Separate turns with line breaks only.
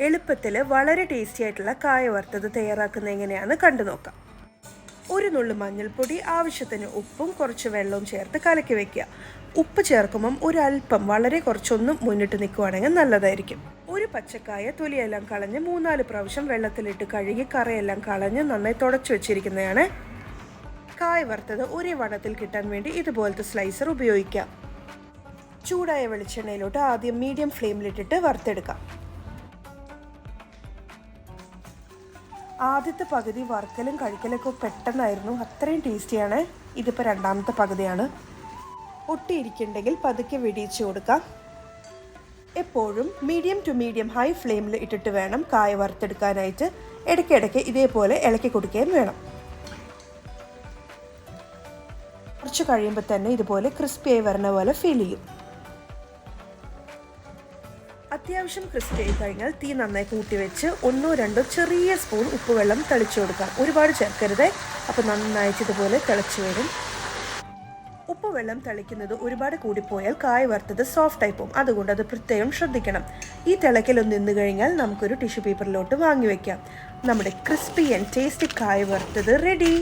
എളുപ്പത്തിൽ വളരെ ടേസ്റ്റി ആയിട്ടുള്ള കായ വറുത്തത് തയ്യാറാക്കുന്നത് എങ്ങനെയാണെന്ന് കണ്ടു നോക്കാം. ഒരു നുള്ളു മഞ്ഞൾപ്പൊടി ആവശ്യത്തിന് ഉപ്പും കുറച്ച് വെള്ളവും ചേർത്ത് കലക്കി വെക്കുക. ഉപ്പ് ചേർക്കുമ്പം ഒരല്പം വളരെ കുറച്ചൊന്നും മുന്നിട്ട് നിൽക്കുവാണെങ്കിൽ നല്ലതായിരിക്കും. ഒരു പച്ചക്കായ തൊലിയെല്ലാം കളഞ്ഞ് മൂന്നാൽ പ്രാവശ്യം വെള്ളത്തിലിട്ട് കഴുകി കറയെല്ലാം കളഞ്ഞ് നന്നായി തുടച്ചു വെച്ചിരിക്കുന്നതാണ്. കായ വറുത്തത് ഒരേ വണ്ണത്തിൽ കിട്ടാൻ വേണ്ടി ഇതുപോലത്തെ സ്ലൈസർ ഉപയോഗിക്കാം. ചൂടായ വെളിച്ചെണ്ണയിലോട്ട് ആദ്യം മീഡിയം ഫ്ലെയിമിലിട്ടിട്ട് വറുത്തെടുക്കാം. ആദ്യത്തെ പകുതി വറുക്കലും കഴിക്കലൊക്കെ പെട്ടെന്നായിരുന്നു. അത്രയും ടേസ്റ്റിയാണ് ഇതിപ്പോൾ രണ്ടാമത്തെ പകുതിയാണ്. ഒട്ടിയിരിക്കുന്നുണ്ടെങ്കിൽ പതുക്കെ വെടിയിച്ച് കൊടുക്കാം. എപ്പോഴും മീഡിയം ടു മീഡിയം ഹൈ ഫ്ലെയിമിൽ ഇട്ടിട്ട് വേണം കായ വറുത്തെടുക്കാനായിട്ട്. ഇടയ്ക്കിടയ്ക്ക് ഇതേപോലെ ഇളക്കി കൊടുക്കുകയും വേണം. കുറച്ച് കഴിയുമ്പോൾ തന്നെ ഇതുപോലെ ക്രിസ്പിയായി വരുന്ന പോലെ ഫീൽ ചെയ്യും. അത്യാവശ്യം ക്രിസ്പി ആയി കഴിഞ്ഞാൽ തീ നന്നായി കൂട്ടി വെച്ച് ഒന്നോ രണ്ടോ ചെറിയ സ്പൂൺ ഉപ്പുവെള്ളം തളിച്ചു കൊടുക്കാം. ഒരുപാട് ചേർക്കരുത്. അപ്പോൾ നന്നായിട്ട് ഇതുപോലെ തിളച്ച് വരും. ഉപ്പുവെള്ളം തളിക്കുന്നത് ഒരുപാട് കൂടിപ്പോയാൽ കായ വറുത്തത് സോഫ്റ്റ് ആയി പോകും. അതുകൊണ്ട് അത് പ്രത്യേകം ശ്രദ്ധിക്കണം. ഈ തിളക്കലൊന്ന് നിന്ന് കഴിഞ്ഞാൽ നമുക്കൊരു ടിഷ്യൂ പേപ്പറിലോട്ട് വാങ്ങി വയ്ക്കാം നമ്മുടെ ക്രിസ്പി ആൻഡ് ടേസ്റ്റി കായ വറുത്തത് റെഡി